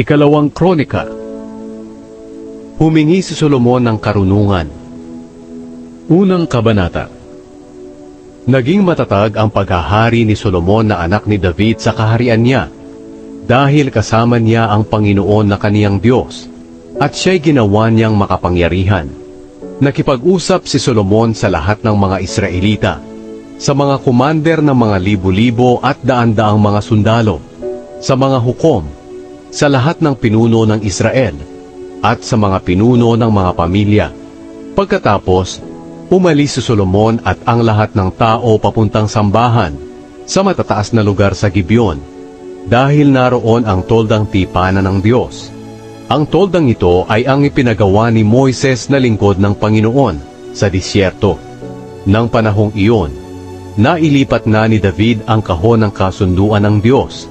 Ikalawang Kronika Humingi si Solomon ng karunungan. Unang Kabanata Naging matatag ang paghahari ni Solomon na anak ni David sa kaharian niya dahil kasama niya ang Panginoon na kaniyang Diyos at siya'y ginawa niyang makapangyarihan. Nakipag-usap si Solomon sa lahat ng mga Israelita, sa mga kumander ng mga libo-libo at daan-daang mga sundalo, sa mga hukom, sa lahat ng pinuno ng Israel, at sa mga pinuno ng mga pamilya. Pagkatapos, umalis si Solomon at ang lahat ng tao papuntang sambahan sa matataas na lugar sa Gibeon, dahil naroon ang toldang tipanan ng Diyos. Ang toldang ito ay ang ipinagawa ni Moises na lingkod ng Panginoon sa disyerto. Nang panahong iyon, nailipat na ni David ang kahon ng kasunduan ng Diyos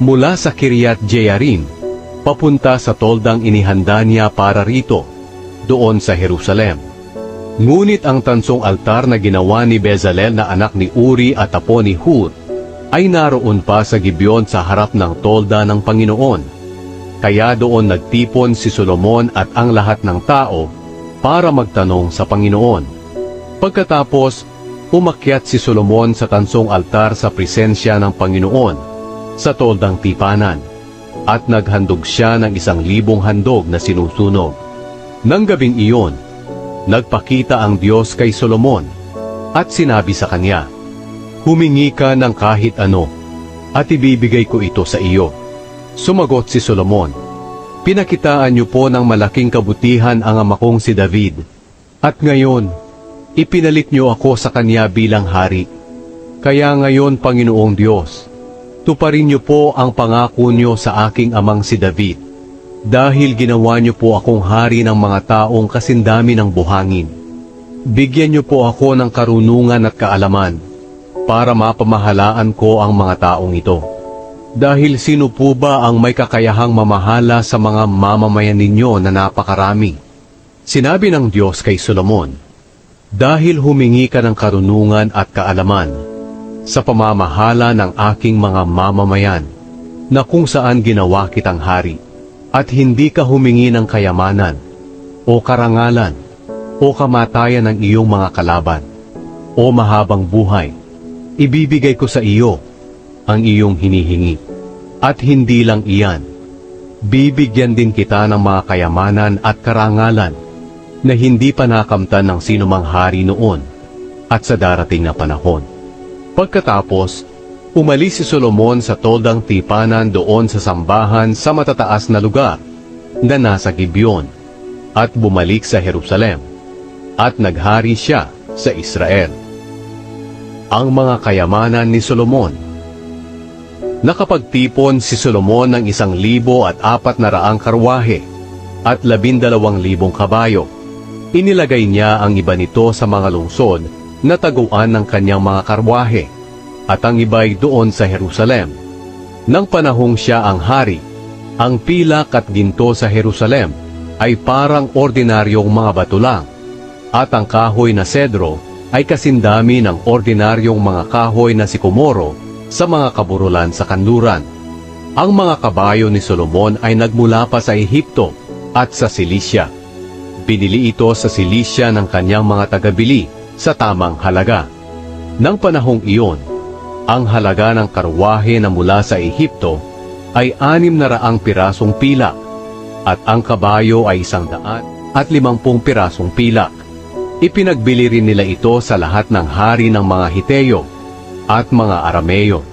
mula sa Kiryat Jearim papunta sa toldang inihanda niya para rito, doon sa Jerusalem. Ngunit ang tansong altar na ginawa ni Bezalel na anak ni Uri at apo ni Hur ay naroon pa sa Gibeon sa harap ng tolda ng Panginoon. Kaya doon nagtipon si Solomon at ang lahat ng tao para magtanong sa Panginoon. Pagkatapos, umakyat si Solomon sa tansong altar sa presensya ng Panginoon sa toldang tipanan at naghandog siya ng isang libong handog na sinusunog. Nang gabing iyon, nagpakita ang Diyos kay Solomon at sinabi sa kanya, Humingi ka ng kahit ano at ibibigay ko ito sa iyo. Sumagot si Solomon, Pinakitaan niyo po ng malaking kabutihan ang ama kong si David, at ngayon, ipinalit niyo ako sa kanya bilang hari. Kaya ngayon, Panginoong Diyos, tuparin niyo po ang pangako niyo sa aking amang si David, dahil ginawa niyo po akong hari ng mga taong kasindami ng buhangin. Bigyan niyo po ako ng karunungan at kaalaman, para mapamahalaan ko ang mga taong ito. Dahil sino po ba ang may kakayahang mamahala sa mga mamamayan ninyo na napakarami? Sinabi ng Diyos kay Solomon, Dahil humingi ka ng karunungan at kaalaman, sa pamamahala ng aking mga mamamayan, na kung saan ginawa kitang hari, at hindi ka humingi ng kayamanan, o karangalan, o kamatayan ng iyong mga kalaban, o mahabang buhay, ibibigay ko sa iyo ang iyong hinihingi. At hindi lang iyan, bibigyan din kita ng mga kayamanan at karangalan na hindi pa nakamtan ng sinumang hari noon at sa darating na panahon. Pagkatapos, umalis si Solomon sa toldang tipanan doon sa sambahan sa matataas na lugar na nasa Gibeon at bumalik sa Jerusalem at naghari siya sa Israel. Ang mga kayamanan ni Solomon Nakapagtipon si Solomon ng isang libo at apat na raang karwahe at labindalawang libong kabayo. Inilagay niya ang iba nito sa mga lungsod na taguan ng kanyang mga karwahe at ang iba'y doon sa Jerusalem. Nang panahong siya ang hari, ang pilak at ginto sa Jerusalem ay parang ordinaryong mga bato lang at ang kahoy na sedro ay kasindami ng ordinaryong mga kahoy na sikomoro sa mga kaburulan sa kanluran. Ang mga kabayo ni Solomon ay nagmula pa sa Ehipto at sa Silisya. Binili ito sa Silisya ng kanyang mga tagabili sa tamang halaga. Nang panahong iyon, ang halaga ng karwahe na mula sa Ehipto ay anim na raang pirasong pilak at ang kabayo ay isang daan at limampung pirasong pilak. Ipinagbili rin nila ito sa lahat ng hari ng mga Hiteyo at mga Arameyo.